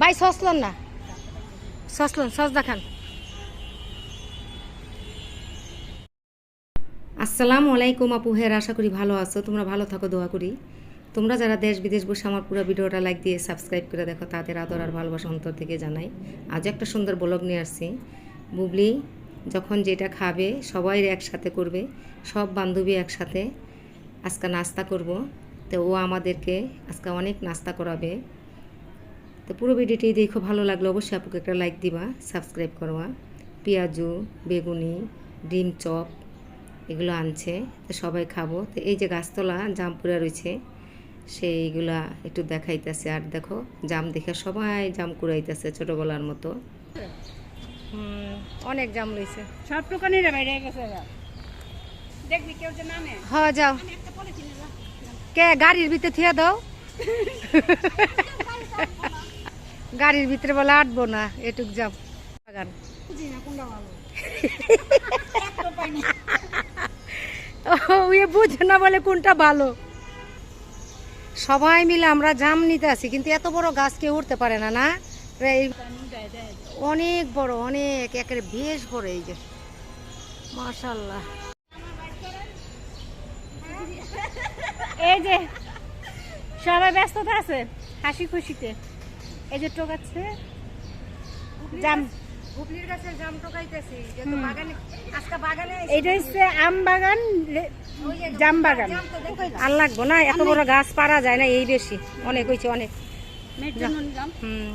ভাই সসলন না। সসলন সস দেখান। আসসালামু আলাইকুম আপু, হের, আশা করি ভালো আছো। তোমরা ভালো থাকো, দোয়া করি। তোমরা যারা দেশ বিদেশ বসে আমার পুরো ভিডিওটা লাইক দিয়ে সাবস্ক্রাইব করে দেখো, তাদের আদর আর ভালোবাসা অন্তর থেকে জানাই। আজ একটা সুন্দর ব্লগ নিয়ে আসছি। বুবলি, যখন যেটা খাবে, সবাই একসাথে করবে, সব বান্ধবী একসাথে আজকে নাস্তা করব। তো ও আমাদেরকে আজকে অনেক নাস্তা করাবে। তো পুরো ভিডিওটি দেখো ভালো লাগলে অবশ্যই আপুকে একটা লাইক দিবা সাবস্ক্রাইব করবা। পেঁয়াজু বেগুনি ডিম চপ এগুলো আনছে তো সবাই খাব। তো এই যে গাছতলা জাম পুরা রয়েছে সেইগুলা একটু দেখাইতেছে। আর দেখো জাম দেখে সবাই জাম কুড়াইতেছে ছোটোবেলার মতো। অনেক জাম রয়েছে। সব দোকানের বাইরে গেছে। দেখবি কেউ যে নামে। হ যাও। কে, গাড়ির ভিতরে থিয়া দাও। গাড়ির ভিতরে বলে আটবো না, এটুক যাম বাগান না কোনটা ভালো ও ইয়ে বুঝে না বলে কোনটা ভালো। সবাই মিলে আমরা জাম নিতে আসি, কিন্তু এত বড় গাছ কেউ উঠতে পারে না না? অনেক বড়, অনেক, একেবারে বেশ বড় এই যে। মাশাল্লাহ এই যে সবাই ব্যস্ততা আছে হাসি খুশিতে। এই যে টোকাচ্ছে জাম। হুগলির গাছের জাম টোকাইতেছি যেহেতু বাগানে আজকে বাগানে এইটা হচ্ছে আম বাগান জাম বাগান। আর লাগবো না এত বড় গাছ পারা যায় না এই বেশি। অনেক হয়েছে অনেক। হুম।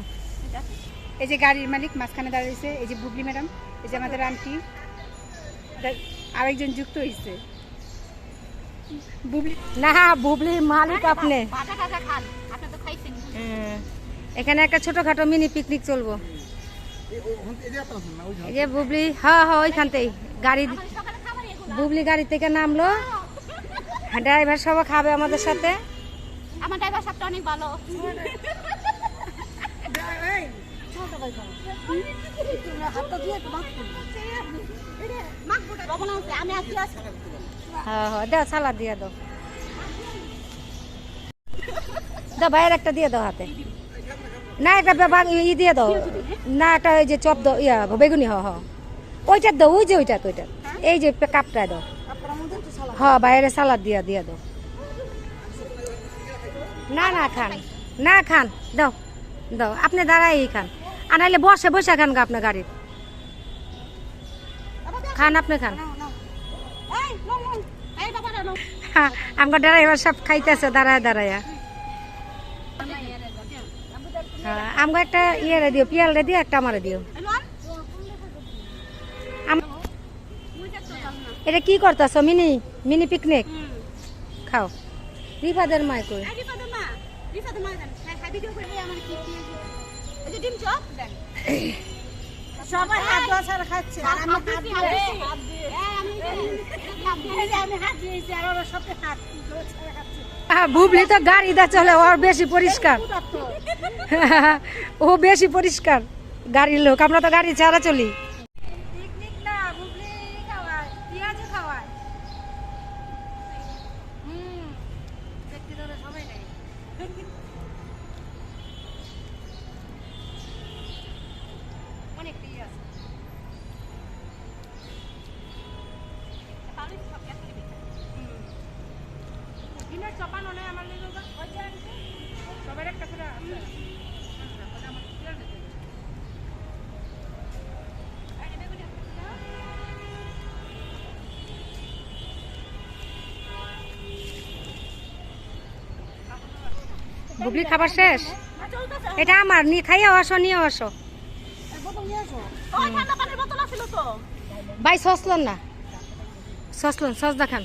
এই যে গাড়ির মালিক মাঝখানে দাঁড়িয়েছে এই যে বুবলি ম্যাডাম এই যে আমাদের আন্টি। দা- আরেকজন যুক্ত হয়েছে। না বুবলির মালিক আপনি। হ্যাঁ। এখানে একটা ছোটখাটো মিনি পিকনিক চলবো। এই যে বুবলি হ্যাঁ হ্যাঁ ওইখানতেই গাড়ি বুবলি গাড়ি থেকে নামলো। ড্রাইভার সবাই খাবে আমাদের সাথে। আমার ড্রাইভার সাহেবটা অনেক ভালো। হ্যাঁ হ্যাঁ সালাদ দিয়ে একটা দিয়ে হাতে। না ই দিয়ে দাও। না ওই যে চপ বেগুনি, হ হ। দাও, ওই যে ওইটা ওইটা। এই যে কাপটা দাও। হ্যাঁ বাইরে সালাদ দিয়া দিয়া দাও। না না, খান। না, খান। দাও দাও, আপনি দাঁড়াই খান। আর বসে বসে খান গা আপনার গাড়ির। খান, আপনি খান। আমার ড্রাইভার সব খাইতেছে দাঁড়ায় দাঁড়ায়। হ্যাঁ, আমাকে একটা ইয়ে রে দিও পিয়াল রে দিও একটা আমারে দিও। এটা কি করতেছ মিনি? মিনি পিকনিক খাও। রিফাদের মাই কই? সবাই হাত খাচ্ছে বুবলি তো গাড়িতে চলে ওর বেশি পরিষ্কার। ও বেশি পরিষ্কার। গাড়ির লোক আমরা তো গাড়ি ছাড়া চলি। চপানো নেই আমার লেগে ওই যে আনছে, সবার একটা করে আছে। বুবলি খাবার শেষ? এটা আমার নি খাইয়াও আসো নিয়েও আসো। ওই ঠান্ডা পানির বোতল আছিল তো। ভাই সসলন না। সসলন সস দেখান।